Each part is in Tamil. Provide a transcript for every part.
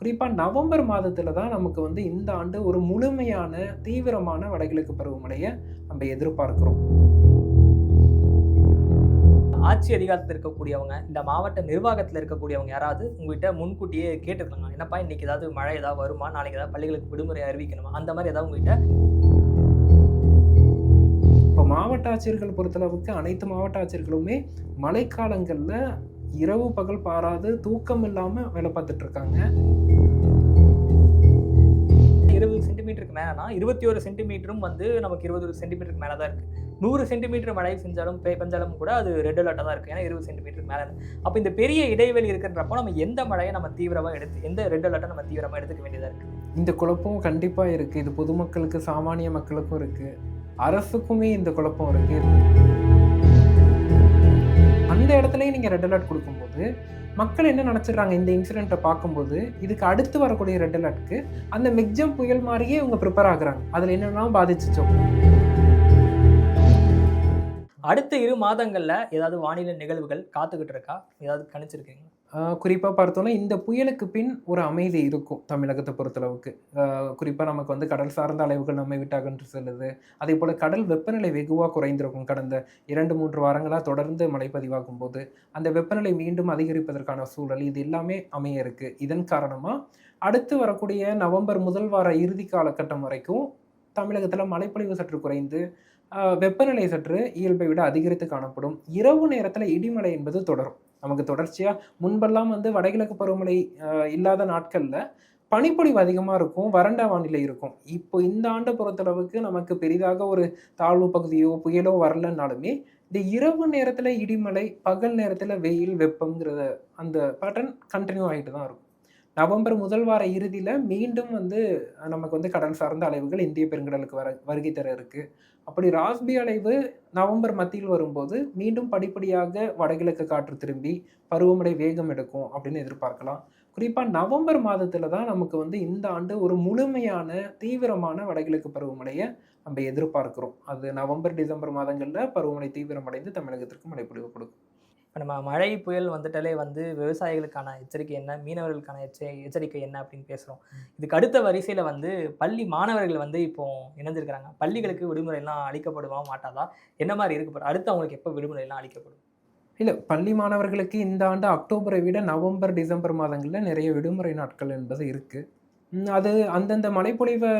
குறிப்பாக நவம்பர் மாதத்தில் தான் நமக்கு வந்து இந்த ஆண்டு ஒரு முழுமையான தீவிரமான வடகிழக்கு பருவமழையை நம்ம எதிர்பார்க்கிறோம். ஆட்சி அதிகாரத்தில் இருக்கக்கூடியவங்க இந்த மாவட்ட நிர்வாகத்தில் இருக்கக்கூடியவங்க யாராவது உங்ககிட்ட முன்கூட்டியே கேட்டுருக்காங்க என்னப்பா இன்னைக்கு ஏதாவது மழை ஏதாவது வருமா? நாளைக்கு ஏதாவது பள்ளிகளுக்கு விடுமுறை அறிவிக்கணுமா? அந்த மாதிரி ஏதாவது உங்ககிட்ட இப்போ மாவட்ட ஆட்சியர்கள் பொறுத்தளவுக்கு அனைத்து மாவட்ட ஆட்சியர்களுமே மழைக்காலங்களில் இரவு பகல் பாராது தூக்கம் இல்லாமல் வேலை பார்த்துட்டு சென்டிமீட்டருக்கு மேலேனா இருபத்தி ஒரு சென்டிமீட்டரும் வந்து நமக்கு இருபது சென்டிமீட்டருக்கு மேலே தான் இருக்குது நூறு சென்டிமீட்டர் மழை செஞ்சாலும் பெஞ்சாலும் கூட அது ரெட் அலர்ட்டாக தான் இருக்குது ஏன்னா இருபது சென்டிமீட்டருக்கு மேலே அப்போ இந்த பெரிய இடைவெளி இருக்குன்றப்போ நம்ம எந்த மழையை நம்ம தீவிரமாக எடுத்து எந்த ரெட் அலர்ட்டை நம்ம தீவிரமாக எடுத்துக்க வேண்டியதாக இருக்குது இந்த குழப்பம் கண்டிப்பாக இருக்குது இது பொதுமக்களுக்கு சாமானிய மக்களுக்கும் இருக்குது அரசுக்குமே இந்த குழப்பம் இருக்குது அந்த இடத்துலையும் நீங்கள் ரெட் அலர்ட் கொடுக்கும்போது மக்கள் என்ன நினச்சிடுறாங்க இந்த இன்சிடெண்ட்டை பார்க்கும்போது? இதுக்கு அடுத்து வரக்கூடிய ரெட் அலர்ட்க்கு அந்த மிக்ஜம் புயல் மாதிரியே இவங்க ப்ரிப்பேர் ஆகுறாங்க. அதில் என்னென்னா பாதிச்சிச்சோ. அடுத்த இரு மாதங்களில் ஏதாவது வானிலை நிகழ்வுகள் காத்துக்கிட்டு இருக்கா? ஏதாவது கணிச்சிருக்கீங்க குறிப்பாக பார்த்தோன்னா இந்த புயலுக்கு பின் ஒரு அமைதி இருக்கும் தமிழகத்தை பொறுத்தளவுக்கு. குறிப்பாக நமக்கு வந்து கடல் சார்ந்த அலைவுகள் நம்மை விட்டு அகன்று செல்லுது. அதே போல் கடல் வெப்பநிலை வெகுவாக குறைந்திருக்கும். கடந்த இரண்டு மூன்று வாரங்களாக தொடர்ந்து மழை பதிவாகும் போது அந்த வெப்பநிலை மீண்டும் அதிகரிப்பதற்கான சூழல் இது எல்லாமே அமைய இருக்குது இதன் காரணமாக அடுத்து வரக்கூடிய நவம்பர் முதல் வார இறுதி காலகட்டம் வரைக்கும் தமிழகத்தில் மழைப்பொழிவு சற்று குறைந்து வெப்பநிலை சற்று இயல்பை விட அதிகரித்து காணப்படும். இரவு நேரத்தில் இடிமலை என்பது தொடரும். நமக்கு தொடர்ச்சியாக முன்பெல்லாம் வந்து வடகிழக்கு பருவமழை இல்லாத நாட்களில் பனிப்பொழிவு அதிகமாக இருக்கும் வறண்ட வானிலை இருக்கும். இப்போ இந்த ஆண்டை பொறுத்தளவுக்கு நமக்கு பெரிதாக ஒரு தாழ்வு பகுதியோ புயலோ வரலன்னாலுமே இந்த இரவு நேரத்தில் இடிமலை பகல் நேரத்தில் வெயில் வெப்பங்கிறத அந்த பேட்டர்ன் கண்டினியூ ஆகிட்டு தான் இருக்கும். நவம்பர் முதல் வார இறுதியில் மீண்டும் வந்து நமக்கு வந்து கடல் சார்ந்த அலைவுகள் இந்திய பெருங்கடலுக்கு வர வருகை தர இருக்கு. அப்படி ராஸ்பி அலைவு நவம்பர் மத்தியில் வரும்போது மீண்டும் படிப்படியாக வடகிழக்கு காற்று திரும்பி பருவமழை வேகம் எடுக்கும் அப்படின்னு எதிர்பார்க்கலாம். குறிப்பாக நவம்பர் மாதத்தில் தான் நமக்கு வந்து இந்த ஆண்டு ஒரு முழுமையான தீவிரமான வடகிழக்கு பருவமழையை நம்ம எதிர்பார்க்கிறோம். அது நவம்பர் டிசம்பர் மாதங்களில் பருவமழை தீவிரமடைந்து தமிழகத்திற்கு மழைப்பொழிவு கொடுக்கும். இப்போ நம்ம மழை புயல் வந்துட்டாலே வந்து விவசாயிகளுக்கான எச்சரிக்கை என்ன? மீனவர்களுக்கான எச்ச எச்சரிக்கை என்ன அப்படின்னு பேசுகிறோம் இதுக்கு அடுத்த வரிசையில் வந்து பள்ளி மாணவர்கள் வந்து இப்போ இணைஞ்சிருக்கிறாங்க. பள்ளிகளுக்கு விடுமுறை எல்லாம் அளிக்கப்படுமா மாட்டாதா? என்ன மாதிரி இருக்க போகுது அடுத்து அவங்களுக்கு எப்போ விடுமுறை எல்லாம் அளிக்கப்படும்? இல்லை பள்ளி மாணவர்களுக்கு இந்த ஆண்டு அக்டோபரை விட நவம்பர் டிசம்பர் மாதங்களில் நிறைய விடுமுறை நாட்கள் என்பது இருக்குது அது அந்தந்த மழைப்பொழிவை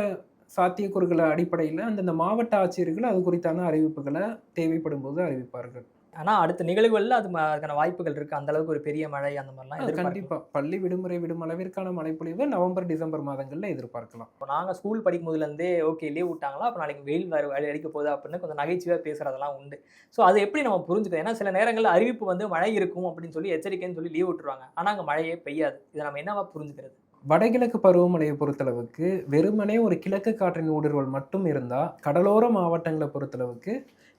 சாத்தியக்கூறுகளை அடிப்படையில் அந்தந்த மாவட்ட ஆட்சியர்கள் அது குறித்தான அறிவிப்புகளை தேவைப்படும் போது அறிவிப்பார்கள். ஆனால் அடுத்த நிகழ்வுகளில் அது அதுக்கான வாய்ப்புகள் இருக்குது அந்த அளவுக்கு ஒரு பெரிய மழை அந்த மாதிரிலாம் கண்டிப்பாக பள்ளி விடுமுறை விடும் அளவிற்கான மழைப்பொழிவு நவம்பர் டிசம்பர் மாதங்களில் எதிர்பார்க்கலாம். இப்போ நாங்கள் ஸ்கூல் படிக்கும் போதுலேருந்தே ஓகே லீவ் விட்டாங்களா? அப்போ நாளைக்கு வெயில் வர அடிக்க போகுது? அப்படின்னு கொஞ்சம் நகைச்சுவையாக பேசுகிறதெல்லாம் உண்டு. ஸோ அது எப்படி நம்ம புரிஞ்சுக்கிறோம் ஏன்னா சில நேரங்களில் அறிவிப்பு வந்து மழை இருக்கும் அப்படின்னு சொல்லி எச்சரிக்கைன்னு சொல்லி லீவ் விட்டுருவாங்க. ஆனால் அங்கே மழையே பெய்யாது. இதை நம்ம என்னவா புரிஞ்சுக்கிறது? வடகிழக்கு பருவமழையை பொறுத்தளவுக்கு வெறுமனே ஒரு கிழக்கு காற்றின் ஊடுருவல் மட்டும் இருந்தால் கடலோர மாவட்டங்களை பொறுத்தளவுக்கு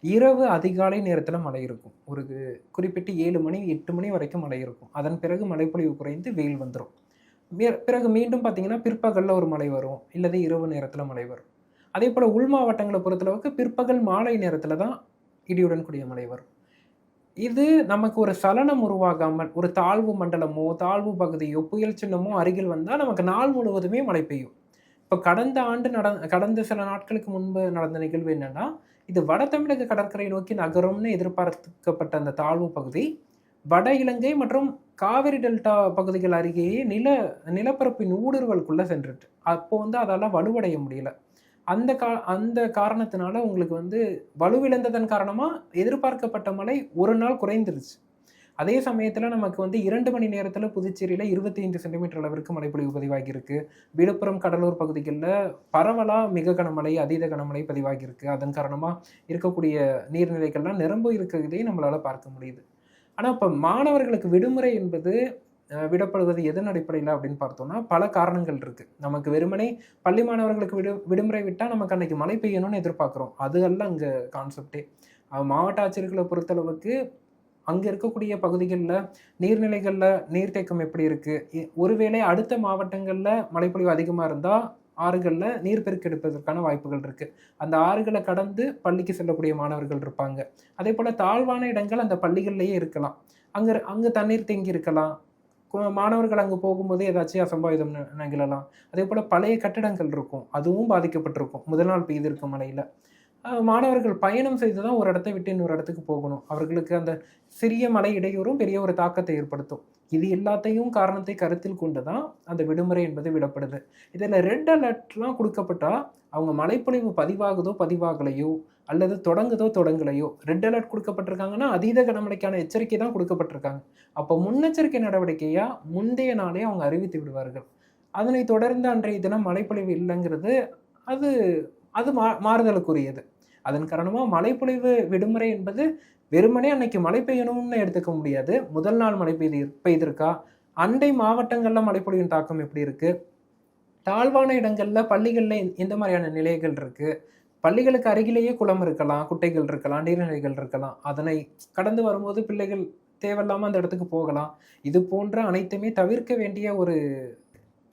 இரவு அதிகாலை நேரத்தில் மழை இருக்கும். ஒரு குறிப்பிட்டு ஏழு மணி எட்டு மணி வரைக்கும் மழை இருக்கும். அதன் பிறகு மழைப்பொழிவு குறைந்து வெயில் வந்துடும் பிறகு மீண்டும் பார்த்தீங்கன்னா பிற்பகலில் ஒரு மழை வரும். இல்லது இரவு நேரத்தில் மழை வரும். அதே போல் உள் மாவட்டங்களை பொறுத்தளவுக்கு பிற்பகல் மாலை நேரத்தில் தான் இடியுடன் கூடிய மழை வரும். இது நமக்கு ஒரு சலனம் உருவாகாமல் ஒரு தாழ்வு மண்டலமோ தாழ்வு பகுதியோ புயல் சின்னமோ அருகில் வந்தால் நமக்கு நாள் முழுவதுமே மழை பெய்யும். இப்போ கடந்த ஆண்டு நட கடந்த சில நாட்களுக்கு முன்பு நடந்த நிகழ்வு என்னன்னா இது வட தமிழக கடற்கரை நோக்கி நகரும்னு எதிர்பார்க்கப்பட்ட அந்த தாழ்வு பகுதி வட இலங்கை மற்றும் காவிரி டெல்டா பகுதிகள் அருகேயே நில நிலப்பரப்பின் ஊடுருவலுக்குள்ளே சென்றுட்டு. அப்போ வந்து அதால் வலுவடைய முடியல. அந்த கா அந்த காரணத்தினால உங்களுக்கு வந்து வலுவிழந்ததன் காரணமாக எதிர்பார்க்கப்பட்ட மழை ஒரு நாள் குறைந்துருச்சு. அதே சமயத்தில் நமக்கு வந்து இரண்டு மணி நேரத்தில் புதுச்சேரியில் இருபத்தி ஐந்து சென்டிமீட்டர் அளவிற்கு மழைப்பொழிவு பதிவாகியிருக்கு. விழுப்புரம் கடலூர் பகுதிகளில் பரவலாக மிக கனமழை அதீத கனமழை பதிவாகியிருக்கு. அதன் காரணமாக இருக்கக்கூடிய நீர்நிலைகள்லாம் நிரம்ப இருக்கிறதே நம்மளால் பார்க்க முடியுது. ஆனால் இப்போ மாணவர்களுக்கு விடுமுறை என்பது விடப்படுவது எதன் அடிப்படையில் அப்படின்னு பார்த்தோம்னா பல காரணங்கள் இருக்குது நமக்கு வெறுமனே பள்ளி மாணவர்களுக்கு விடு விடுமுறை விட்டால் நமக்கு அன்னைக்கு மழை பெய்யணும்னு எதிர்பார்க்குறோம். அது அல்ல அங்கே கான்செப்டே மாவட்ட ஆட்சியர்களை பொறுத்தளவுக்கு அங்கே இருக்கக்கூடிய பகுதிகளில் நீர்நிலைகளில் நீர்த்தேக்கம் எப்படி இருக்குது ஒருவேளை அடுத்த மாவட்டங்களில் மழைப்பொழிவு அதிகமாக இருந்தால் ஆறுகளில் நீர் பெருக்கெடுப்பதற்கான வாய்ப்புகள் இருக்குது அந்த ஆறுகளை கடந்து பள்ளிக்கு செல்லக்கூடிய மாணவர்கள் இருப்பாங்க. அதே போல் தாழ்வான இடங்கள் அந்த பள்ளிகள்லேயே இருக்கலாம். அங்கே அங்கே தண்ணீர் தேங்கி இருக்கலாம். மாணவர்கள் அங்கே போகும்போது ஏதாச்சும் அசம்பாவிதம் நிகழலாம். அதே போல் பழைய கட்டிடங்கள் இருக்கும். அதுவும் பாதிக்கப்பட்டிருக்கும். முதல் நாள் பெய்திருக்கும் மழையில். மாணவர்கள் பயணம் செய்து தான் ஒரு இடத்தை விட்டு இன்னொரு இடத்துக்கு போகணும். அவர்களுக்கு அந்த சிறிய மலை இடையூறும் பெரிய ஒரு தாக்கத்தை ஏற்படுத்தும். இது எல்லாத்தையும் காரணத்தை கருத்தில் கொண்டு தான் அந்த விடுமுறை என்பது விடப்படுது. இதில் ரெட் அலர்ட்லாம் கொடுக்கப்பட்டால் அவங்க மழைப்பொழிவு பதிவாகுதோ பதிவாகலையோ அல்லது தொடங்குதோ தொடங்கலையோ ரெட் அலர்ட் கொடுக்கப்பட்டிருக்காங்கன்னா அதீத கனமழைக்கான எச்சரிக்கை தான் கொடுக்கப்பட்டிருக்காங்க. அப்போ முன்னெச்சரிக்கை நடவடிக்கையாக முந்தைய நாளே அவங்க அறிவித்து விடுவார்கள். அதனை தொடர்ந்து அன்றைய தினம் மழைப்பொழிவு இல்லைங்கிறது அது அது மா மாறுதலுக்குரியது. அதன் காரணமாக மழைப்பொழிவு விடுமுறை என்பது வெறுமனே அன்னைக்கு மழை பெய்யணும்னு எடுத்துக்க முடியாது. முதல் நாள் மழை பெய்து பெய்திருக்கா? அண்டை மாவட்டங்களில் மழைப்பொழிவின் தாக்கம் எப்படி இருக்குது தாழ்வான இடங்களில் பள்ளிகளில் எந்த மாதிரியான நிலைகள் இருக்குது பள்ளிகளுக்கு அருகிலேயே குளம் இருக்கலாம் குட்டைகள் இருக்கலாம் நீர்நிலைகள் இருக்கலாம். அதனை கடந்து வரும்போது பிள்ளைகள் தேவையில்லாமல் அந்த இடத்துக்கு போகலாம். இது போன்ற அனைத்துமே தவிர்க்க வேண்டிய ஒரு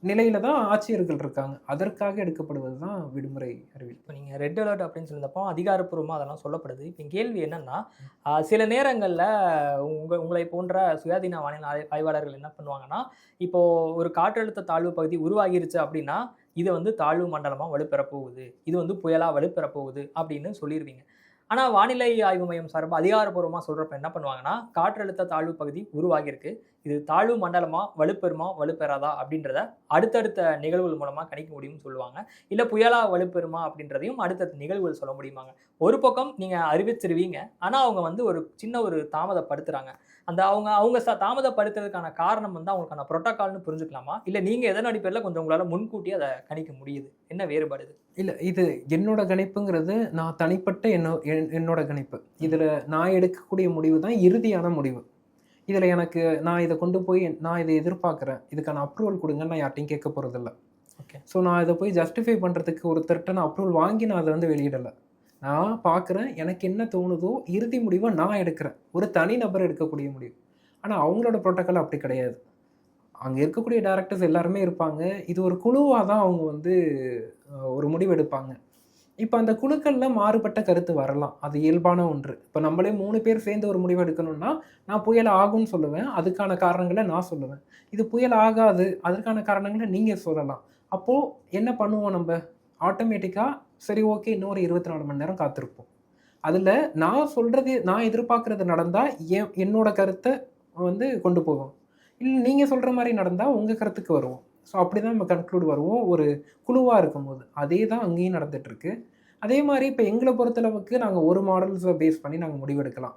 நிலையில தான் ஆட்சியர்கள் இருக்காங்க. அதற்காக எடுக்கப்படுவது தான் விடுமுறை அறிவிப்பு இப்போ நீங்கள் ரெட் அலர்ட் அப்படின்னு சொல்லியிருந்தப்போ அதிகாரப்பூர்வமாக அதெல்லாம் சொல்லப்படுது. இப்போ கேள்வி என்னன்னா சில நேரங்களில் உங்க உங்களை போன்ற சுயாதீன வானிலை ஆய்- ஆய்வாளர்கள் என்ன பண்ணுவாங்கன்னா இப்போ ஒரு காற்றழுத்த தாழ்வு பகுதி உருவாகிருச்சு அப்படின்னா இது வந்து தாழ்வு மண்டலமாக வலுப்பெறப் போகுது இது வந்து புயலாக வலுப்பெறப் போகுது அப்படின்னு சொல்லிடுவீங்க ஆனால் வானிலை ஆய்வு மையம் சார்பாக அதிகாரப்பூர்வமாக சொல்கிறப்ப என்ன பண்ணுவாங்கன்னா காற்றழுத்த தாழ்வு பகுதி உருவாகியிருக்கு. இது தாழ்வு மண்டலமா வலுப்பெறுமா வலுப்பெறாதா அப்படின்றத அடுத்தடுத்த நிகழ்வுகள் மூலமாக கணிக்க முடியும்னு சொல்லுவாங்க. இல்லை புயலா வலுப்பெறுமா அப்படின்றதையும் அடுத்தடுத்த நிகழ்வுகள் சொல்ல முடியுமாங்க. ஒரு பக்கம் நீங்கள் அறிவிச்சிருவீங்க ஆனால் அவங்க வந்து ஒரு சின்ன ஒரு தாமதப்படுத்துகிறாங்க அந்த அவங்க அவங்க ச தாமதப்படுத்துறதுக்கான காரணம் வந்து அவங்களுக்கான ப்ரோட்டோக்கால்னு புரிஞ்சுக்கலாமா? இல்லை நீங்கள் எதன் அடிப்படையில் கொஞ்சம் உங்களால் முன்கூட்டி அதை கணிக்க முடியுது? என்ன வேறுபாடு இல்லை இது என்னோட கணிப்புங்கிறது நான் தனிப்பட்ட என்னோ என்- என்னோட கணிப்பு. இதில் நான் எடுக்கக்கூடிய முடிவு தான் இறுதியான முடிவு. இதில் எனக்கு நான் இதை கொண்டு போய் நான் இதை எதிர்பார்க்குறேன். இதுக்கான அப்ரூவல் கொடுங்கன்னு நான் யார்ட்டையும் கேட்க போகிறதில்ல ஓகே ஸோ நான் இதை போய் ஜஸ்டிஃபை பண்ணுறதுக்கு ஒருத்தர்கிட்ட நான் அப்ரூவல் வாங்கி நான் அதை வந்து வெளியிடலை. நான் பார்க்குறேன் எனக்கு என்ன தோணுதோ இறுதி முடிவை நான் எடுக்கிறேன். ஒரு தனி நபர் எடுக்கக்கூடிய முடிவு. ஆனால் அவங்களோட ப்ரோட்டோக்கால் அப்படி கிடையாது. அங்கே இருக்கக்கூடிய டேரக்டர்ஸ் எல்லாருமே இருப்பாங்க. இது ஒரு குழுவாக தான் அவங்க வந்து ஒரு முடிவு எடுப்பாங்க. இப்போ அந்த குழுக்களில் மாறுபட்ட கருத்து வரலாம். அது இயல்பான ஒன்று. இப்போ நம்மளே மூணு பேர் சேர்ந்து ஒரு முடிவு எடுக்கணும்னா நான் புயல் ஆகும்னு சொல்லுவேன். அதுக்கான காரணங்களை நான் சொல்லுவேன். இது புயல் ஆகாது. அதற்கான காரணங்களை நீங்கள் சொல்லலாம். அப்போது என்ன பண்ணுவோம் நம்ம? ஆட்டோமேட்டிக்காக சரி ஓகே இன்னொரு இருபத்தி நாலு மணி நேரம் காத்திருப்போம். அதில் நான் சொல்கிறது நான் எதிர்பார்க்குறது நடந்தால் என் என்னோட கருத்தை வந்து கொண்டு போவோம். இல்லை நீங்கள் சொல்கிற மாதிரி நடந்தால் உங்கள் கருத்துக்கு வருவோம். ஸோ அப்படி தான் நம்ம கன்க்ளூட் வருவோம். ஒரு குழுவாக இருக்கும்போது. அதே தான் அங்கேயும் நடந்துகிட்ருக்கு அதே மாதிரி இப்போ எங்களை பொறுத்தளவுக்கு நாங்கள் ஒரு மாடல்ஸை பேஸ் பண்ணி நாங்கள் முடிவெடுக்கலாம்.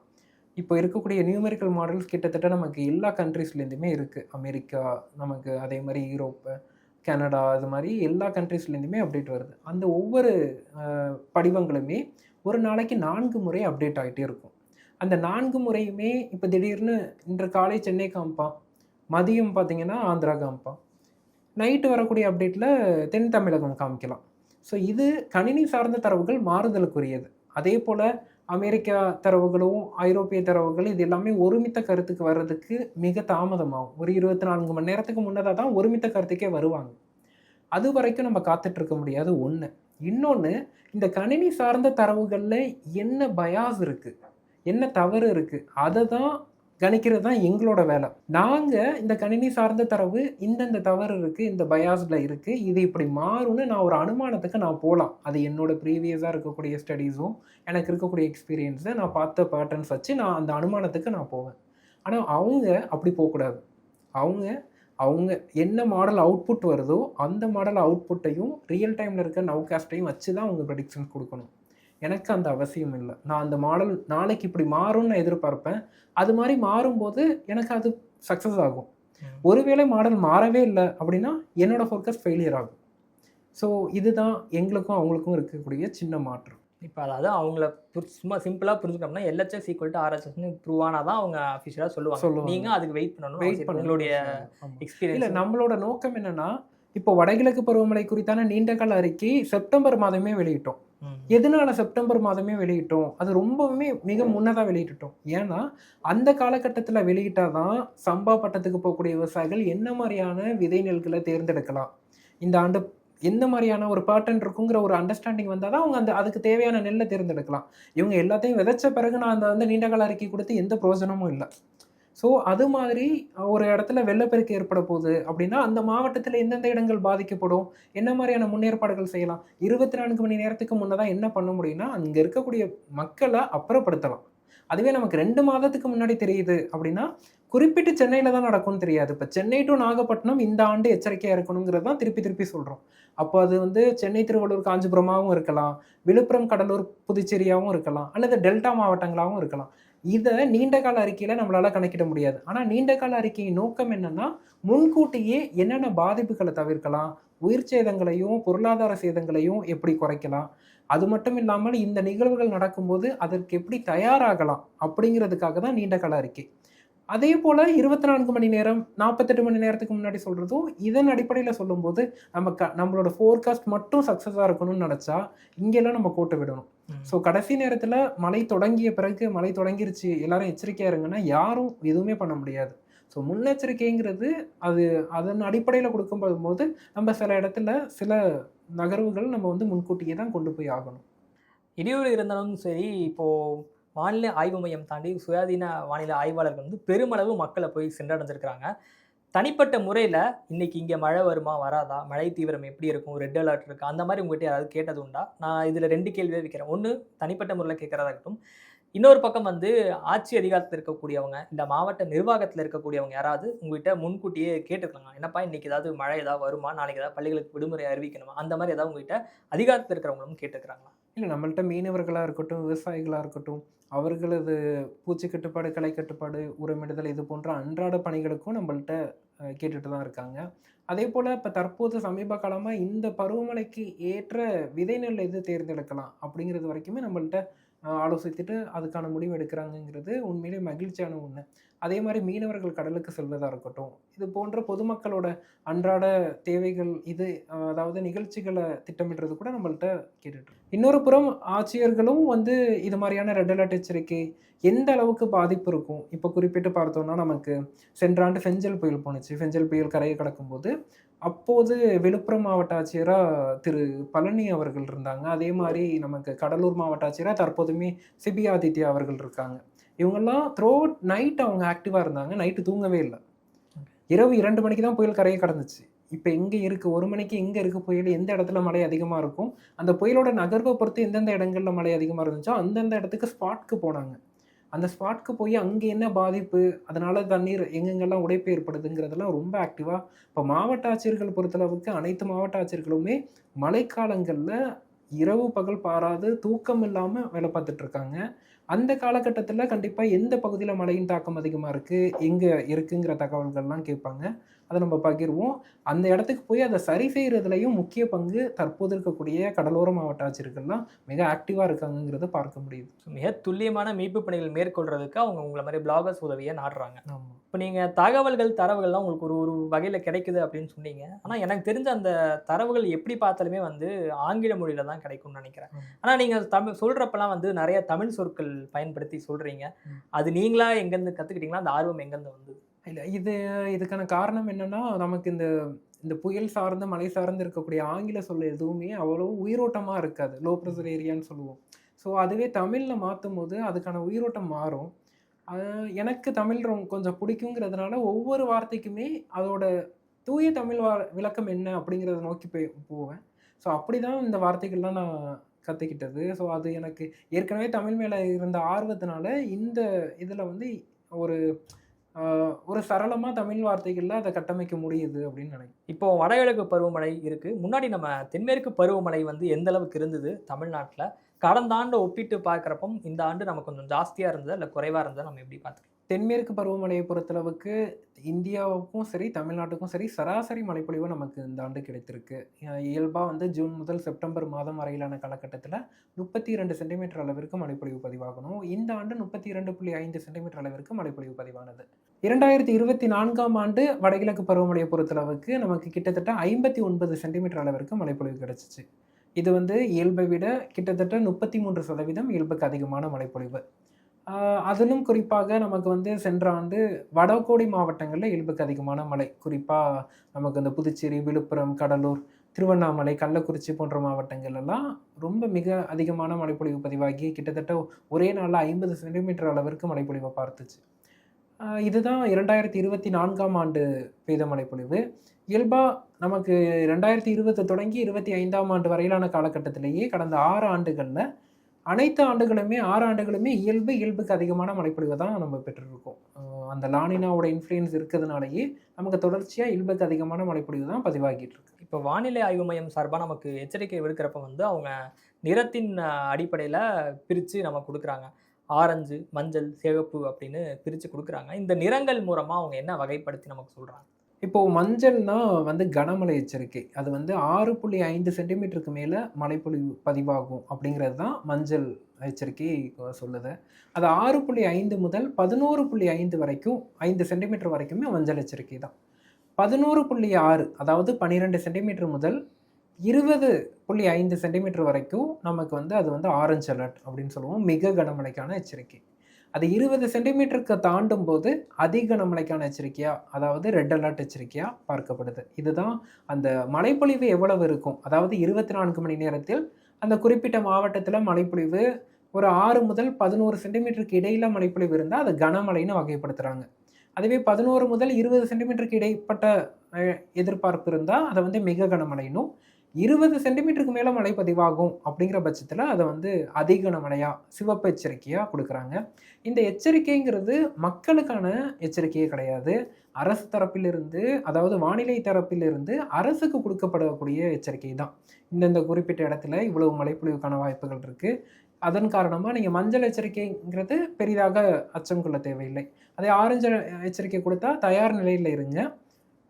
இப்போ இருக்கக்கூடிய நியூமெரிக்கல் மாடல்ஸ் கிட்டத்தட்ட நமக்கு எல்லா கண்ட்ரீஸ்லேருந்துமே இருக்குது அமெரிக்கா நமக்கு அதே மாதிரி யூரோப்பு கனடா அது மாதிரி எல்லா கண்ட்ரீஸ்லேருந்துமே அப்டேட் வருது. அந்த ஒவ்வொரு படிவங்களுமே ஒரு நாளைக்கு நான்கு முறை அப்டேட் ஆகிட்டே இருக்கும். அந்த நான்கு முறையுமே இப்போ திடீர்னு இன்று காலை சென்னை காமிப்பான் மதியம் பார்த்தீங்கன்னா ஆந்திரா காமிப்பான் நைட்டு வரக்கூடிய அப்டேட்டில் தென் தமிழகம் காமிக்கலாம். ஸோ இது கணினி சார்ந்த தரவுகள் மாறுதலுக்குரியது. அதே போல் அமெரிக்கா தரவுகளும் ஐரோப்பிய தரவுகளும் இது எல்லாமே ஒருமித்த கருத்துக்கு வர்றதுக்கு மிக தாமதமாகும். ஒரு இருபத்தி நான்கு மணி நேரத்துக்கு முன்னதாக தான் ஒருமித்த கருத்துக்கே வருவாங்க. அது வரைக்கும் நம்ம காத்துட்ருக்க முடியாது ஒன்று இன்னொன்று இந்த கணினி சார்ந்த தரவுகளில் என்ன பயாஸ் இருக்குது என்ன தவறு இருக்குது அதை தான் கணிக்கிறது தான் எங்களோட வேலை. நாங்கள் இந்த கணினி சார்ந்த தரவு இந்தந்த தவறு இருக்குது இந்த பயாஸில் இருக்குது இது இப்படி மாறும்னு நான் ஒரு அனுமானத்துக்கு நான் போகலாம் அது என்னோட ப்ரீவியஸாக இருக்கக்கூடிய ஸ்டடீஸும் எனக்கு இருக்கக்கூடிய எக்ஸ்பீரியன்ஸை நான் பார்த்த பேட்டர்ன்ஸ் வச்சு நான் அந்த அனுமானத்துக்கு நான் போவேன். ஆனால் அவங்க அப்படி போகக்கூடாது. அவங்க அவங்க என்ன மாடல் அவுட்புட் வருதோ அந்த மாடல் அவுட்புட்டையும் ரியல் டைமில் இருக்க நவ்காஸ்ட்டையும் வச்சு தான் அவங்க ப்ரெடிக்ஷன்ஸ் கொடுக்கணும். எனக்கு அந்த அவசியம் இல்லை. நான் அந்த மாடல் நாளைக்கு இப்படி மாறும்னு நான் எதிர்பார்ப்பேன். அது மாதிரி மாறும்போது எனக்கு அது சக்ஸஸ் ஆகும். ஒருவேளை மாடல் மாறவே இல்லை அப்படின்னா என்னோட ஃபோக்கஸ் ஃபெயிலியர் ஆகும். ஸோ இதுதான் எங்களுக்கும் அவங்களுக்கும் இருக்கக்கூடிய சின்ன மாற்றம். இப்போ அதாவது அவங்கள சும்மா சிம்பிளாக புரிஞ்சுக்கணும்னா எல்ஹெச்எஸ் ஈக்குவல் டு ஆர்ஹெச்எஸ்னு ப்ரூவ் ஆனால் தான் அவங்க அஃபிஷியலாக சொல்லுவாங்க. சொல்லுவாங்க. நீங்கள் அதுக்கு வெயிட் பண்ணணும் வெயிட் பண்ண இல்லை. உங்களுடைய இல்ல எக்ஸ்பீரியன்ஸ் நம்மளோட நோக்கம் என்னன்னா இப்போ வடகிழக்கு பருவமழை குறித்தான நீண்டகால அறிக்கை செப்டம்பர் மாதமே வெளியிட்டோம். எதனால செப்டம்பர் மாதமே வெளியிட்டோம்? அது ரொம்பவுமே மிக முன்னதாக வெளியிட்டுட்டோம். ஏன்னா அந்த காலகட்டத்தில் வெளியிட்டாதான் சம்பா பட்டத்துக்கு போகக்கூடிய விவசாயிகள் என்ன மாதிரியான விதை நெல்களை தேர்ந்தெடுக்கலாம். இந்த ஆண்டு எந்த மாதிரியான ஒரு பேட்டர்ன் இருக்குங்கிற ஒரு அண்டர்ஸ்டாண்டிங் வந்தால் தான் அவங்க அந்த அதுக்கு தேவையான நெல்லை தேர்ந்தெடுக்கலாம். இவங்க எல்லாத்தையும் விதைச்ச பிறகு நான் அந்த வந்து நீண்டகால அறிக்கை கொடுத்து எந்த பிரயோஜனமும் இல்லை. ஸோ அது மாதிரி ஒரு இடத்துல வெள்ளப்பெருக்கு ஏற்பட போகுது அப்படின்னா அந்த மாவட்டத்தில் எந்தெந்த இடங்கள் பாதிக்கப்படும்? என்ன மாதிரியான முன்னேற்பாடுகள் செய்யலாம்? இருபத்தி நான்கு மணி நேரத்துக்கு முன்னதாக என்ன பண்ண முடியும்னா அங்கே இருக்கக்கூடிய மக்களை அப்புறப்படுத்தலாம். அதுவே நமக்கு ரெண்டு மாதத்துக்கு முன்னாடி தெரியுது அப்படின்னா குறிப்பிட்டு சென்னையில் தான் நடக்கும்னு தெரியாது. இப்போ சென்னை டு நாகப்பட்டினம் இந்த ஆண்டு எச்சரிக்கையாக இருக்கணுங்கிறது தான் திருப்பி திருப்பி சொல்கிறோம் அப்போ அது வந்து சென்னை திருவள்ளூர் காஞ்சிபுரமாகவும் இருக்கலாம். விழுப்புரம் கடலூர் புதுச்சேரியாகவும் இருக்கலாம். அல்லது டெல்டா மாவட்டங்களாகவும் இருக்கலாம். இதை நீண்ட கால அறிக்கையில் நம்மளால் கணக்கிட முடியாது. ஆனால் நீண்ட கால அறிக்கையின் நோக்கம் என்னென்னா முன்கூட்டியே என்னென்ன பாதிப்புகளை தவிர்க்கலாம் உயிர் சேதங்களையும் பொருளாதார சேதங்களையும் எப்படி குறைக்கலாம் அது மட்டும் இல்லாமல் இந்த நிகழ்வுகள் நடக்கும்போது அதற்கு எப்படி தயாராகலாம் அப்படிங்கிறதுக்காக தான் நீண்ட கால அறிக்கை. அதே போல் இருபத்தி நான்கு மணி நேரம் நாற்பத்தெட்டு மணி நேரத்துக்கு முன்னாடி சொல்கிறதும் இதன் அடிப்படையில் சொல்லும்போது நம்ம க நம்மளோட ஃபோர்காஸ்ட் மட்டும் சக்ஸஸாக இருக்கணும்னு நினச்சா இங்கெல்லாம் நம்ம கோட்டை விடணும். ஸோ கடைசி நேரத்தில் மழை தொடங்கிய பிறகு மழை தொடங்கிருச்சு எல்லாரும் எச்சரிக்கையாக இருங்கன்னா யாரும் எதுவுமே பண்ண முடியாது. ஸோ முன்னெச்சரிக்கைங்கிறது அது அதன் அடிப்படையில் கொடுக்கும்போது நம்ம சில இடத்துல சில நகர்வுகள் நம்ம வந்து முன்கூட்டியே தான் கொண்டு போய் ஆகணும். இடையூறு இருந்தாலும் சரி இப்போ வானிலை ஆய்வு மையம் தாண்டி சுயாதீன வானிலை ஆய்வாளர்கள் வந்து பெருமளவு மக்களை போய் சென்றடைஞ்சிருக்கிறாங்க. தனிப்பட்ட முறையில் இன்னைக்கு இங்கே மழை வருமா வராதா மழை தீவிரம் எப்படி இருக்கும் ரெட் அலர்ட் இருக்கா அந்த மாதிரி உங்ககிட்ட யாராவது கேட்டது உண்டா? நான் இதில் ரெண்டு கேள்வியே வைக்கிறேன். ஒன்று தனிப்பட்ட முறையில் கேட்குறதா இருக்கட்டும். இன்னொரு பக்கம் வந்து ஆட்சி அதிகாரத்தில் இருக்கக்கூடியவங்க இந்த மாவட்ட நிர்வாகத்தில் இருக்கக்கூடியவங்க யாராவது உங்ககிட்ட முன்கூட்டியே கேட்டுருக்காங்க என்னப்பா இன்னைக்கு ஏதாவது மழை ஏதாவது வருமா? நாளைக்கு ஏதாவது பள்ளிகளுக்கு விடுமுறை அறிவிக்கணுமா? அந்த மாதிரி ஏதாவது உங்ககிட்ட அதிகாரத்தில் இருக்கிறவங்களும் கேட்டுக்கிறாங்களா இல்லை நம்மள்ட்ட மீனவர்களாக இருக்கட்டும் விவசாயிகளாக இருக்கட்டும் அவர்களது பூச்சி கட்டுப்பாடு களை கட்டுப்பாடு உரமிடுதல் இது போன்ற அன்றாட பணிகளுக்கும் நம்மள்ட்ட கேட்டுட்டு தான் இருக்காங்க. அதே போல் இப்போ தற்போது சமீப காலமாக இந்த பருவமழைக்கு ஏற்ற விதை நெல் எது தேர்ந்தெடுக்கலாம் அப்படிங்கிறது வரைக்குமே நம்மள்ட்ட ஆலோசித்துட்டு அதுக்கான முடிவு எடுக்கிறாங்கங்கிறது உண்மையிலே மகிழ்ச்சியான ஒன்று அதே மாதிரி மீனவர்கள் கடலுக்கு செல்வதாக இருக்கட்டும் இது போன்ற பொதுமக்களோட அன்றாட தேவைகள் இது அதாவது நிகழ்ச்சிகளை திட்டமிடுறது கூட நம்மள்கிட்ட கேட்டுட்டு இன்னொரு புறம் ஆட்சியர்களும் வந்து இது மாதிரியான ரெட் அலர்ட் எச்சரிக்கை எந்த அளவுக்கு பாதிப்பு இருக்கும்? இப்போ குறிப்பிட்டு பார்த்தோம்னா நமக்கு சென்ற ஆண்டு ஃபெஞ்சல் புயல் போணுச்சு. ஃபெஞ்சல் புயல் கரையை கடக்கும்போது அப்போது விழுப்புரம் மாவட்ட ஆட்சியராக திரு. பழனி அவர்கள் இருந்தாங்க. அதே மாதிரி நமக்கு கடலூர் மாவட்ட ஆட்சியராக தற்போதுமே சிபி ஆதித்யா அவர்கள் இருக்காங்க. இவங்கெல்லாம் த்ரோ நைட் அவங்க ஆக்டிவாக இருந்தாங்க. நைட்டு தூங்கவே இல்லை. இரவு இரண்டு மணிக்கு தான் புயல் கரையை கடந்துச்சு. இப்போ எங்கே இருக்குது ஒரு மணிக்கு எங்கே இருக்குது புயல் எந்த இடத்துல மழை அதிகமாக இருக்கும்? அந்த புயலோட நகர்வை பொறுத்து எந்தெந்த இடங்கள்ல மழை அதிகமாக இருந்துச்சோ அந்தந்த இடத்துக்கு ஸ்பாட்க்கு போனாங்க. அந்த ஸ்பாட்க்கு போய் அங்கே என்ன பாதிப்பு? அதனால தண்ணீர் எங்கெங்கெல்லாம் உடைப்பு ஏற்படுதுங்கிறதெல்லாம் ரொம்ப ஆக்டிவாக இப்போ மாவட்ட ஆட்சியர்கள் பொறுத்தளவுக்கு அனைத்து மாவட்ட ஆட்சியர்களுமே மழைக்காலங்களில் இரவு பகல் பாராது தூக்கம் இல்லாமல் வேலை பார்த்துட்டு இருக்காங்க. அந்த காலகட்டத்தில் கண்டிப்பாக எந்த பகுதியில் மழையின் தாக்கம் அதிகமாக இருக்குது எங்கே இருக்குங்கிற தகவல்கள்லாம் கேட்பாங்க. அதை நம்ம பகிர்வோம். அந்த இடத்துக்கு போய் அதை சரி செய்கிறதுலையும் முக்கிய பங்கு தற்போது இருக்கக்கூடிய கடலோர மாவட்ட ஆட்சியர்கள்லாம் மிக ஆக்டிவாக இருக்காங்கங்கிறத பார்க்க முடியுது. மிக துல்லியமான மீட்பு பணிகள் மேற்கொள்றதுக்கு அவங்க உங்களை மாதிரி பிளாகர்ஸ் உதவியை நாடுறாங்க. ஆமாம் இப்போ நீங்கள் தகவல்கள் தரவுகள்லாம் உங்களுக்கு ஒரு ஒரு வகையில் கிடைக்குது அப்படின்னு சொன்னீங்க. ஆனால் எனக்கு தெரிஞ்ச அந்த தரவுகள் எப்படி பார்த்தாலுமே வந்து ஆங்கில மொழியில தான் கிடைக்கும்னு நினைக்கிறேன். ஆனால் நீங்கள் தமிழ் சொல்கிறப்பெல்லாம் வந்து நிறைய தமிழ் சொற்கள் பயன்படுத்தி சொல்கிறீங்க. அது நீங்களா எங்கேருந்து கற்றுக்கிட்டீங்களா அந்த ஆர்வம் எங்கேருந்து வந்தது? இல்லை இது இதுக்கான காரணம் என்னன்னா நமக்கு இந்த இந்த புயல் சார்ந்த மழை சார்ந்து இருக்கக்கூடிய ஆங்கில சொல் எதுவுமே அவ்வளோ உயிரோட்டமாக இருக்காது. லோ ப்ரெஷர் ஏரியான்னு சொல்லுவோம். ஸோ அதுவே தமிழில் மாற்றும் போது அதுக்கான உயிரோட்டம் மாறும். எனக்கு தமிழ் கொஞ்சம் பிடிக்குங்கிறதுனால ஒவ்வொரு வார்த்தைக்குமே அதோட தூய தமிழ் வா விளக்கம் என்ன அப்படிங்கிறத நோக்கி போய் போவேன். ஸோ அப்படி தான் இந்த வார்த்தைகள்லாம் நான் கற்றுக்கிட்டது ஸோ அது எனக்கு ஏற்கனவே தமிழ் மேலே இருந்த ஆர்வத்தினால இந்த இதில் வந்து ஒரு ஒரு சரளமாக தமிழ் வார்த்தைகளில் அதை கட்டமைக்க முடியுது அப்படின்னு நினைக்கிறேன். இப்போ வடகிழக்கு பருவமழை இருக்குது முன்னாடி நம்ம தென்மேற்கு பருவமழை வந்து எந்த அளவுக்கு இருந்தது தமிழ்நாட்டில்? கடந்த ஆண்டை ஒப்பிட்டு பார்க்குறப்போ இந்த ஆண்டு நமக்கு கொஞ்சம் ஜாஸ்தியாக இருந்தது இல்லை குறைவாக இருந்தது நம்ம எப்படி பார்த்துக்கலாம்? தென்மேற்கு பருவமழையை பொறுத்தளவுக்கு இந்தியாவுக்கும் சரி தமிழ்நாட்டுக்கும் சரி சராசரி மழைப்பொழிவு நமக்கு இந்த ஆண்டு கிடைத்திருக்கு. இயல்பாக வந்து ஜூன் முதல் செப்டம்பர் மாதம் வரையிலான காலகட்டத்தில் முப்பத்தி இரண்டு சென்டிமீட்டர் அளவிற்கு மழைப்பொழிவு பதிவாகணும். இந்த ஆண்டு முப்பத்தி இரண்டு புள்ளி ஐந்து சென்டிமீட்டர் அளவிற்கு மழைப்பொழிவு பதிவானது. இரண்டாயிரத்தி இருபத்தி நான்காம் ஆண்டு வடகிழக்கு பருவமழையை பொறுத்தளவுக்கு நமக்கு கிட்டத்தட்ட ஐம்பத்தி ஒன்பது சென்டிமீட்டர் அளவிற்கு மழைப்பொழிவு கிடைச்சிச்சு. இது வந்து இயல்பை விட கிட்டத்தட்ட முப்பத்தி மூன்று சதவீதம் இயல்புக்கு அதிகமான மழைப்பொழிவு. அதிலும் குறிப்பாக நமக்கு வந்து சென்ற ஆண்டு வடகோடி மாவட்டங்களில் இயல்புக்கு அதிகமான மழை. குறிப்பாக நமக்கு இந்த புதுச்சேரி விழுப்புரம் கடலூர் திருவண்ணாமலை கள்ளக்குறிச்சி போன்ற மாவட்டங்கள் எல்லாம் ரொம்ப மிக அதிகமான மழைப்பொழிவு பதிவாகி கிட்டத்தட்ட ஒரே நாளில் ஐம்பது சென்டிமீட்டர் அளவிற்கு மழைப்பொழிவை பார்த்துச்சு. இதுதான் இரண்டாயிரத்தி இருபத்தி நான்காம் ஆண்டு பெய்த மழைப்பொழிவு. இயல்பாக நமக்கு ரெண்டாயிரத்தி இருபத்து தொடங்கி இருபத்தி ஐந்தாம் ஆண்டு வரையிலான காலகட்டத்திலேயே கடந்த ஆறு ஆண்டுகளில் அனைத்து ஆண்டுகளுமே ஆறு ஆண்டுகளுமே இயல்பு இயல்புக்கு அதிகமான மழைப்பொழிவை தான் நம்ம பெற்றிருக்கோம். அந்த லானினாவோட இன்ஃப்ளூயன்ஸ் இருக்கிறதுனாலேயே நமக்கு தொடர்ச்சியாக இயல்புக்கு அதிகமான மழைப்பொழிவு தான் பதிவாகிட்டு இருக்கு. இப்போ வானிலை ஆய்வு மையம் சார்பாக நமக்கு எச்சரிக்கை விடுக்கிறப்ப வந்து அவங்க நிறத்தின் அடிப்படையில் பிரித்து நம்ம கொடுக்குறாங்க. ஆரஞ்சு மஞ்சள் சிவப்பு அப்படின்னு பிரித்து கொடுக்குறாங்க. இந்த நிறங்கள் மூலமாக அவங்க என்ன வகைப்படுத்தி நமக்கு சொல்கிறாங்க இப்போது மஞ்சள்னா வந்து கனமழை எச்சரிக்கை. அது வந்து ஆறு புள்ளி ஐந்து சென்டிமீட்டருக்கு மேலே மழைப்பொழிவு பதிவாகும் அப்படிங்கிறது தான் மஞ்சள் எச்சரிக்கை சொல்லுது. அது ஆறு புள்ளி ஐந்து முதல் பதினோரு புள்ளி ஐந்து வரைக்கும் ஐந்து சென்டிமீட்டர் வரைக்குமே மஞ்சள் எச்சரிக்கை தான். பதினோரு புள்ளி ஆறு அதாவது பன்னிரெண்டு சென்டிமீட்டர் முதல் இருபது புள்ளி ஐந்து சென்டிமீட்டர் வரைக்கும் நமக்கு வந்து அது வந்து ஆரஞ்சு அலர்ட் அப்படின்னு சொல்லுவோம். மிக கனமழைக்கான எச்சரிக்கை. அது இருபது சென்டிமீட்டருக்கு தாண்டும் போது அதிக கனமழைக்கான எச்சரிக்கையா அதாவது ரெட் அலர்ட் எச்சரிக்கையா பார்க்கப்படுது. இதுதான் அந்த மழைப்பொழிவு எவ்வளவு இருக்கும்? அதாவது இருபத்தி நான்கு மணி நேரத்தில் அந்த குறிப்பிட்ட மாவட்டத்தில் மழைப்பொழிவு ஒரு ஆறு முதல் பதினோரு சென்டிமீட்டருக்கு இடையில மழைப்பொழிவு இருந்தால் அது கனமழைன்னு வகைப்படுத்துறாங்க. அதுவே பதினோரு முதல் இருபது சென்டிமீட்டருக்கு இடைப்பட்ட எதிர்பார்ப்பு இருந்தால் அதை வந்து மிக கனமழைனும் இருபது சென்டிமீட்டருக்கு மேலே மழை பதிவாகும் அப்படிங்கிற பட்சத்தில் அதை வந்து அதிகன மழையாக சிவப்பு எச்சரிக்கையாக கொடுக்குறாங்க. இந்த எச்சரிக்கைங்கிறது மக்களுக்கான எச்சரிக்கையே கிடையாது. அரசு தரப்பிலிருந்து அதாவது வானிலை தரப்பிலிருந்து அரசுக்கு கொடுக்கப்படக்கூடிய எச்சரிக்கை தான். இந்தந்த குறிப்பிட்ட இடத்துல இவ்வளவு மழைப்பொழிவுக்கான வாய்ப்புகள் இருக்குது அதன் காரணமாக நீங்கள் மஞ்சள் எச்சரிக்கைங்கிறது பெரிதாக அச்சம் கொள்ள தேவையில்லை. அதே ஆரஞ்சு எச்சரிக்கை கொடுத்தா தயார் நிலையில் இருங்க.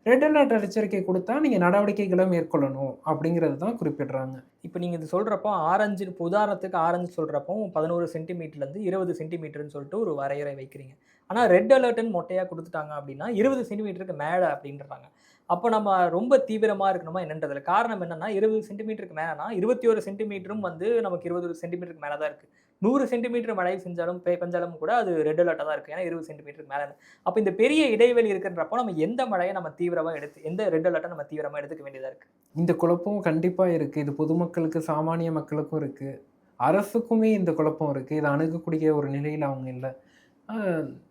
ரெட் அலர்ட் எச்சரிக்கை கொடுத்தா நீங்கள் நடவடிக்கைகளை மேற்கொள்ளணும் அப்படிங்கிறது தான் குறிப்பிடுறாங்க. இப்போ நீங்கள் இது சொல்கிறப்போ ஆரஞ்சு இப்போ உதாரணத்துக்கு ஆரஞ்சு சொல்கிறப்போ பதினோரு சென்டிமீட்டர்லேருந்து இருபது சென்டிமீட்டர்னு சொல்லிட்டு ஒரு வரையறை வைக்கிறீங்க. ஆனால் ரெட் அலர்ட்னு மொட்டையாக கொடுத்துட்டாங்க அப்படின்னா இருபது சென்டிமீட்டருக்கு மேலே அப்படின்றாங்க. அப்போ நம்ம ரொம்ப தீவிரமாக இருக்கணுமா என்னன்றதுல? காரணம் என்னன்னா இருபது சென்டிமீட்டருக்கு மேலேனா இருபத்தி ஒரு சென்டிமீட்டரும் வந்து நமக்கு இருபது சென்டிமீட்டருக்கு மேலே தான் இருக்குது நூறு சென்டிமீட்டர் மழை செஞ்சாலும் பெஞ்சாலும் கூட அது ரெட் அலர்ட்டாக தான் இருக்குது ஏன்னா இருபது சென்டிமீட்டருக்கு மேலே அப்போ இந்த பெரிய இடைவெளி இருக்கிறப்போ நம்ம எந்த மழையை நம்ம தீவிரமாக எடுத்து எந்த ரெட் அலர்ட்டை நம்ம தீவிரமாக எடுத்துக்க வேண்டியதாக இருக்குது இந்த குழப்பம் கண்டிப்பாக இருக்குது இது பொதுமக்களுக்கு சாமானிய மக்களுக்கும் இருக்குது அரசுக்குமே இந்த குழப்பம் இருக்குது இதை அணுகக்கூடிய ஒரு நிலையில் அவங்க இல்லை.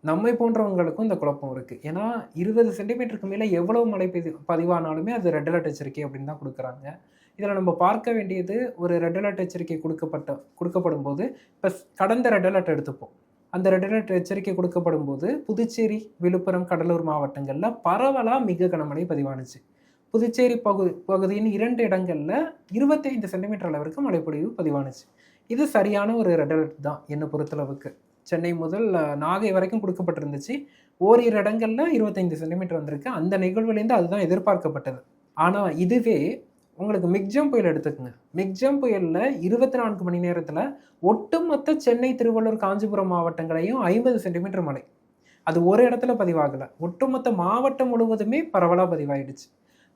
நம்மை போன்றவங்களுக்கும் இந்த குழப்பம் இருக்குது ஏன்னா இருபது சென்டிமீட்டருக்கு மேலே எவ்வளவு மழை பெய்து பதிவானாலுமே அது ரெட் அலர்ட் எச்சரிக்கை அப்படின்னு தான் கொடுக்குறாங்க. இதில் நம்ம பார்க்க வேண்டியது ஒரு ரெட் அலர்ட் எச்சரிக்கை கொடுக்கப்பட்ட கொடுக்கப்படும் போது இப்போ கடந்த ரெட் அலர்ட் எடுத்துப்போம். அந்த ரெட் அலர்ட் எச்சரிக்கை கொடுக்கப்படும் போது புதுச்சேரி விழுப்புரம் கடலூர் மாவட்டங்களில் பரவலாக மிக கனமழை பதிவானுச்சு. புதுச்சேரி பகு பகுதியின் இரண்டு இடங்களில் இருபத்தைந்து சென்டிமீட்டர் அளவிற்கு மழைப்பொழிவு பதிவானுச்சு. இது சரியான ஒரு ரெட் அலர்ட் தான் என்னை பொறுத்தளவுக்கு. சென்னை முதல் நாகை வரைக்கும் கொடுக்கப்பட்டிருந்துச்சு. ஓரிரு இடங்கள்ல இருபத்தைந்து சென்டிமீட்டர் வந்திருக்கு. அந்த நிகழ்வுலேருந்து அதுதான் எதிர்பார்க்கப்பட்டது. ஆனால் இதுவே உங்களுக்கு மிக்ஜம் புயல் எடுத்துக்கோங்க. மிக்ஜம் புயலில் இருபத்தி நான்கு மணி நேரத்தில் ஒட்டுமொத்த சென்னை திருவள்ளூர் காஞ்சிபுரம் மாவட்டங்களையும் ஐம்பது சென்டிமீட்டர் மழை. அது ஒரு இடத்துல பதிவாகலை. ஒட்டுமொத்த மாவட்டம் முழுவதுமே பரவலாக பதிவாயிடுச்சு.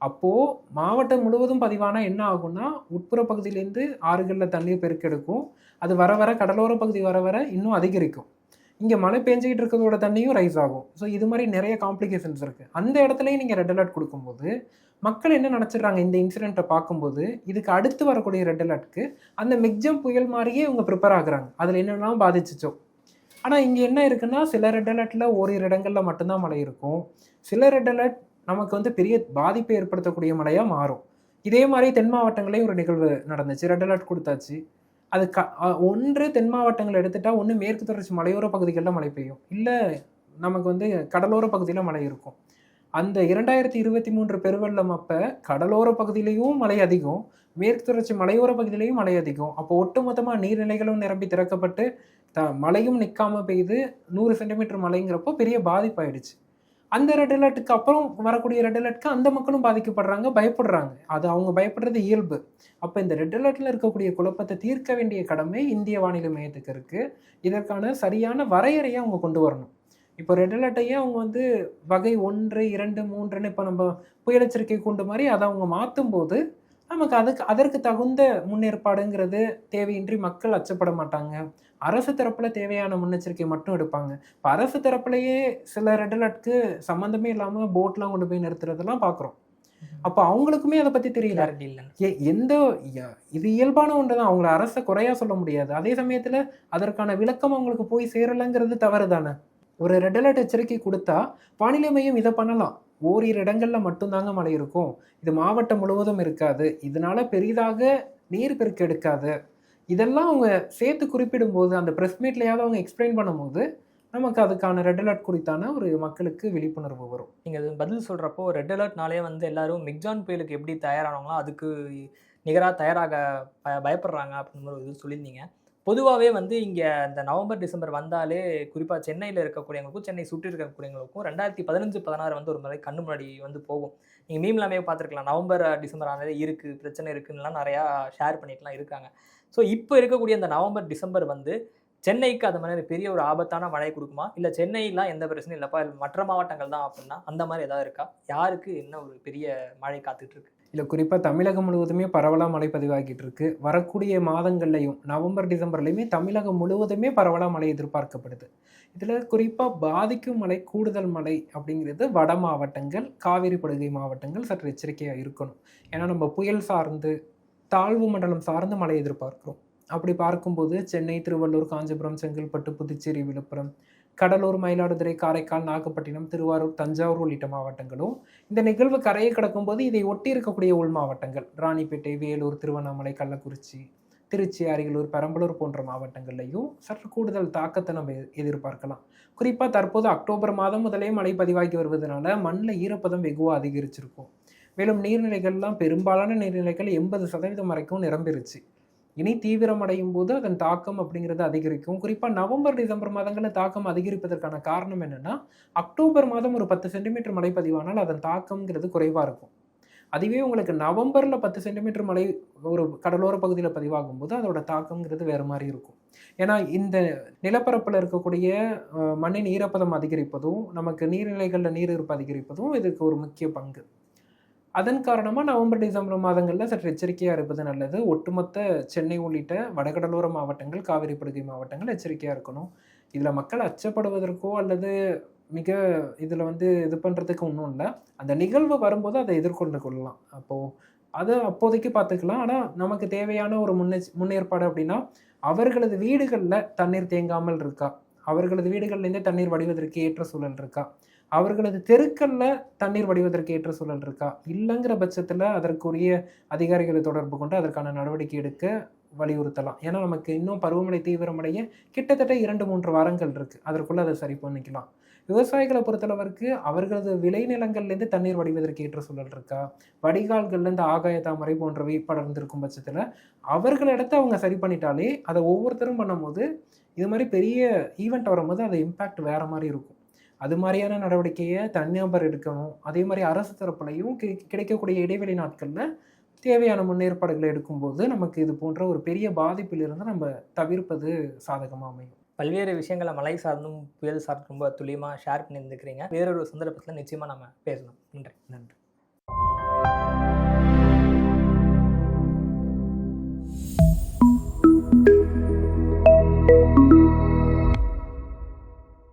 அப்போது மாவட்டம் முழுவதும் பதிவானால் என்ன ஆகும்னா உட்புற பகுதியிலேருந்து ஆறுகளில் தண்ணீர் பெருக்கெடுக்கும். அது வர வர கடலோர பகுதி வர வர இன்னும் அதிகரிக்கும். இங்கே மழை பெஞ்சிக்கிட்டு இருக்கிறதோட தண்ணியும் ரைஸ் ஆகும். ஸோ இது மாதிரி நிறைய காம்ப்ளிகேஷன்ஸ் இருக்குது அந்த இடத்துலையும் நீங்கள் ரெட் அலர்ட் கொடுக்கும்போது மக்கள் என்ன நினச்சிடுறாங்க இந்த இன்சிடெண்ட்டை பார்க்கும்போது? இதுக்கு அடுத்து வரக்கூடிய ரெட் அலர்ட்க்கு அந்த மிக்ஜம் புயல் மாதிரியே இவங்க ப்ரிப்பேர் ஆகுறாங்க. அதில் என்னெல்லாம் பாதிச்சிச்சோ. ஆனால் இங்கே என்ன இருக்குன்னா சில ரெட் அலர்ட்டில் ஓரிரு இடங்களில் மட்டும்தான் மழை இருக்கும். சில ரெட் அலர்ட் நமக்கு வந்து பெரிய பாதிப்பை ஏற்படுத்தக்கூடிய மழையாக மாறும். இதே மாதிரி தென் மாவட்டங்களையும் ஒரு நிகழ்வு நடந்துச்சு. ரெட் அலர்ட் கொடுத்தாச்சு. அது க ஒன்று தென் மாவட்டங்கள் எடுத்துட்டால் ஒன்று மேற்கு தொடர்ச்சி மலையோர பகுதிகளில் மழை பெய்யும். இல்லை நமக்கு வந்து கடலோர பகுதியில் மழை இருக்கும். அந்த இரண்டாயிரத்தி இருபத்தி மூன்று பெருவெள்ளம் அப்போ கடலோர பகுதியிலையும் மழை அதிகம் மேற்கு தொடர்ச்சி மலையோர பகுதியிலையும் மழை அதிகம். அப்போ ஒட்டுமொத்தமாக நீர்நிலைகளும் நிரம்பி திறக்கப்பட்டு த மழையும் நிற்காமல் பெய்து நூறு சென்டிமீட்டர் மழைங்கிறப்போ பெரிய பாதிப்பாயிடுச்சு. அந்த ரெட் அலர்ட்டுக்கு அப்புறம் வரக்கூடிய ரெட் அலர்ட்க்கு அந்த மக்களும் பாதிக்கப்படுறாங்க பயப்படுறாங்க. அது அவங்க பயப்படுறது இயல்பு. அப்போ இந்த ரெட் அலர்ட்டில் இருக்கக்கூடிய குழப்பத்தை தீர்க்க வேண்டிய கடமை இந்திய வானிலை மையத்துக்கு இருக்குது இதற்கான சரியான வரையறையை அவங்க கொண்டு வரணும். இப்போ ரெட் அலர்ட்டையே அவங்க வந்து வகை ஒன்று இரண்டு மூன்றுன்னு இப்போ நம்ம புயல் எச்சரிக்கை கொண்டு மாதிரி அதை அவங்க மாற்றும் போது நமக்கு அதுக்கு அதற்கு தகுந்த முன்னேற்பாடுங்கிறது தேவையின்றி மக்கள் அச்சப்பட மாட்டாங்க. அரசு தரப்பில் தேவையான முன்னெச்சரிக்கை மட்டும் எடுப்பாங்க. இப்போ அரசு தரப்புலையே சில ரெட் அலர்ட்க்கு சம்மந்தமே இல்லாமல் போட்லாம் கொண்டு போய் நிறுத்துறதெல்லாம் பார்க்குறோம். அப்போ அவங்களுக்குமே அதை பற்றி தெரியல. எ- எந்த இது இயல்பான ஒன்று தான். அவங்கள அரசை குறையா சொல்ல முடியாது. அதே சமயத்தில் அதற்கான விளக்கம் அவங்களுக்கு போய் சேரலைங்கிறது தவறு தானே? ஒரு ரெட் அலர்ட் எச்சரிக்கை கொடுத்தா வானிலை மையம் இதை பண்ணலாம். ஓரிரு இடங்களில் மட்டும்தாங்க மழை இருக்கும். இது மாவட்டம் முழுவதும் இருக்காது. இதனால பெரிதாக நீர் பெருக்கு எடுக்காது. இதெல்லாம் அவங்க சேர்த்து குறிப்பிடும்போது அந்த ப்ரெஸ் மீட்லையாவது அவங்க எக்ஸ்பிளைன் பண்ணும்போது நமக்கு அதுக்கான ரெட் அலர்ட் குறித்தான ஒரு மக்களுக்கு விழிப்புணர்வு வரும். நீங்கள் பதில் சொல்கிறப்போ ரெட் அலர்ட்னாலே வந்து எல்லாரும் மிக்ஜான் புயலுக்கு எப்படி தயாரானவங்களோ அதுக்கு நிகராக தயாராக ப பயப்படுறாங்க அப்படின்னு ஒரு இது சொல்லியிருந்தீங்க. பொதுவாகவே வந்து இங்கே இந்த நவம்பர் டிசம்பர் வந்தாலே குறிப்பாக சென்னையில் இருக்கக்கூடியவங்களுக்கும் சென்னை சுற்றி இருக்கக்கூடியவங்களுக்கும் ரெண்டாயிரத்தி பதினஞ்சு பதினாறு வந்து ஒரு முறை கண்ணு முன்னாடி வந்து போகும். நீங்கள் மீம்லாமே பார்த்துருக்கலாம். நவம்பர் டிசம்பர் ஆனாலே இருக்குது பிரச்சனை இருக்குன்னுலாம் நிறையா ஷேர் பண்ணிட்டுலாம் இருக்காங்க. ஸோ இப்போ இருக்கக்கூடிய அந்த நவம்பர் டிசம்பர் வந்து சென்னைக்கு அது மாதிரி பெரிய ஒரு ஆபத்தான மழை கொடுக்குமா? இல்லை சென்னையெலாம் எந்த பிரச்சனையும் இல்லைப்பா? மற்ற மாவட்டங்கள் தான் அப்படின்னா அந்த மாதிரி ஏதாவது இருக்கா? யாருக்கு என்ன ஒரு பெரிய மழை காத்துட்டு இருக்கு? இல்லை குறிப்பாக தமிழகம் முழுவதுமே பரவலாக மழை பதிவாகிட்டு இருக்கு வரக்கூடிய மாதங்கள்லையும் நவம்பர் டிசம்பர்லையுமே தமிழகம் முழுவதுமே பரவலாக மழை எதிர்பார்க்கப்படுது. இதில் குறிப்பாக பாதிக்கும் மழை கூடுதல் மழை அப்படிங்கிறது வட மாவட்டங்கள் காவிரி படுகை மாவட்டங்கள் சற்று எச்சரிக்கையாக இருக்கணும். ஏன்னா நம்ம புயல் சார்ந்து தாழ்வு மண்டலம் சார்ந்து மழை எதிர்பார்க்கிறோம். அப்படி பார்க்கும்போது சென்னை திருவள்ளூர் காஞ்சிபுரம் செங்கல்பட்டு புதுச்சேரி விழுப்புரம் கடலூர் மயிலாடுதுறை காரைக்கால் நாகப்பட்டினம் திருவாரூர் தஞ்சாவூர் உள்ளிட்ட மாவட்டங்களும் இந்த நிகழ்வு கரையை கடக்கும்போது இதை ஒட்டி இருக்கக்கூடிய உள் மாவட்டங்கள் ராணிப்பேட்டை வேலூர் திருவண்ணாமலை கள்ளக்குறிச்சி திருச்சி அரியலூர் பெரம்பலூர் போன்ற மாவட்டங்கள்லையும் சற்று கூடுதல் தாக்கத்தை நம்ம எதிர்பார்க்கலாம். குறிப்பாக தற்போது அக்டோபர் மாதம் முதலே மழை பதிவாகி வருவதனால மண்ணில் ஈரப்பதம் வெகுவாக அதிகரிச்சிருக்கும். மேலும் நீர்நிலைகள்லாம் பெரும்பாலான நீர்நிலைகள் எண்பது சதவீதம் வரைக்கும் நிரம்பிருச்சு. இனி தீவிரமடையும் போது அதன் தாக்கம் அப்படிங்கிறது அதிகரிக்கும். குறிப்பாக நவம்பர் டிசம்பர் மாதங்களில் தாக்கம் அதிகரிப்பதற்கான காரணம் என்னென்னா அக்டோபர் மாதம் ஒரு பத்து சென்டிமீட்டர் மழை பதிவானால் அதன் தாக்கம்ங்கிறது குறைவாக இருக்கும். அதுவே உங்களுக்கு நவம்பரில் பத்து சென்டிமீட்டர் மழை ஒரு கடலோர பகுதியில் பதிவாகும் போது அதோட தாக்கம்ங்கிறது வேறு மாதிரி இருக்கும். ஏன்னா இந்த நிலப்பரப்பில் இருக்கக்கூடிய மண்ணின் ஈரப்பதம் அதிகரிப்பதும் நமக்கு நீர்நிலைகளில் நீர் இருப்பு அதிகரிப்பதும் இதுக்கு ஒரு முக்கிய பங்கு. அதன் காரணமாக நவம்பர் டிசம்பர் மாதங்களில் சற்று எச்சரிக்கையாக இருப்பது நல்லது. ஒட்டுமொத்த சென்னை உள்ளிட்ட வடகடலோர மாவட்டங்கள் காவிரி படுகை மாவட்டங்கள் எச்சரிக்கையாக இருக்கணும். இதில் மக்கள் அச்சப்படுவதற்கோ அல்லது மிக இதில் வந்து இது பண்ணுறதுக்கு ஒன்றும் இல்லை. அந்த நிகழ்வு வரும்போது அதை எதிர்கொண்டு கொள்ளலாம். அப்போது அதை அப்போதைக்கு பார்த்துக்கலாம். ஆனால் நமக்கு தேவையான ஒரு முன்னெ முன்னேற்பாடு அப்படின்னா அவர்களது வீடுகளில் தண்ணீர் தேங்காமல் இருக்கா? அவர்களது வீடுகள்லேருந்தே தண்ணீர் வடிவதற்கு ஏற்ற சூழல் இருக்கா? அவர்களது தெருக்களில் தண்ணீர் வடிவதற்கு ஏற்ற சூழல் இருக்கா? இல்லைங்கிற பட்சத்தில் அதற்குரிய அதிகாரிகளை தொடர்பு கொண்டு அதற்கான நடவடிக்கை எடுக்க வலியுறுத்தலாம். ஏன்னா நமக்கு இன்னும் பருவமழை தீவிரமடைய கிட்டத்தட்ட இரண்டு மூன்று வாரங்கள் இருக்குது அதற்குள்ளே அதை சரி பண்ணிக்கலாம். விவசாயிகளை பொறுத்தளவிற்கு அவர்களது விளைநிலங்கள்லேருந்து தண்ணீர் வடிவதற்கு ஏற்ற சூழல் இருக்கா? வடிகால்கள்லேருந்து ஆகாய தாமரை போன்றவை படர்ந்திருக்கும் பட்சத்தில் அவர்களிடத்தை அவங்க சரி பண்ணிட்டாலே அதை ஒவ்வொருத்தரும் பண்ணும்போது இது மாதிரி பெரிய ஈவெண்ட் வரும்போது அது இம்பேக்ட் வேறு மாதிரி இருக்கும். அது மாதிரியான நடவடிக்கையை தனிநபர் எடுக்கணும். அதே மாதிரி அரசு தரப்புலையும் கிடைக்கக்கூடிய இடைவெளி நாட்களில் தேவையான முன்னேற்பாடுகளை எடுக்கும்போது நமக்கு இது போன்ற ஒரு பெரிய பாதிப்பிலிருந்து நம்ம தவிர்ப்பது சாதகமாக அமையும். பல்வேறு விஷயங்களை மழை சார்ந்தும் புயல் சார்ந்தும் ரொம்ப துல்லியமாக ஷேர் பண்ணியிருந்துக்கிறீங்க வேறொரு சந்தர்ப்பத்தில் நிச்சயமாக நம்ம பேசலாம். நன்றி. நன்றி.